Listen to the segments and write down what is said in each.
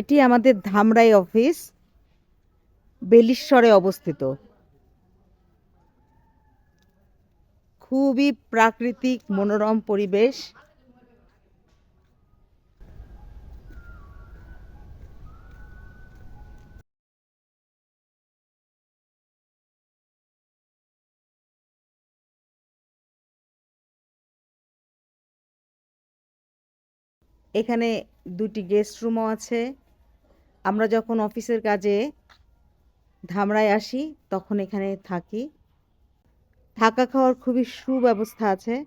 এটি আমাদের ধামরাই অফিস, বেলিশ্বরে অবস্থিত। খুবই প্রাকৃতিক, মনোরম পরিবেশ। এখানে দুটি গেস্ট রুমও আছে। আমরা যখন অফিসের কাজে ধামরায় আসি, তখন এখানে থাকি। থাকা খাওয়ার খুবই সুব্যবস্থা আছে।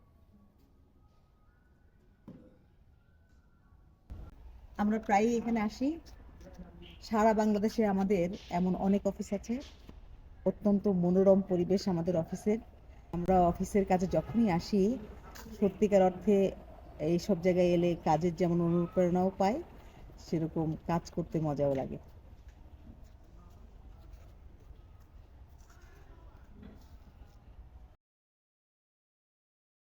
আমরা প্রায়ই এখানে আসি। সারা বাংলাদেশে আমাদের এমন অনেক অফিস আছে। অত্যন্ত মনোরম পরিবেশ আমাদের অফিসের। আমরা অফিসের কাজে যখনই আসি, সত্যিকার অর্থে এই সব জায়গায় এলে কাজের যেমন অনুপ্রেরণাও পাই। সেরকম কাজ করতে মজাও লাগে।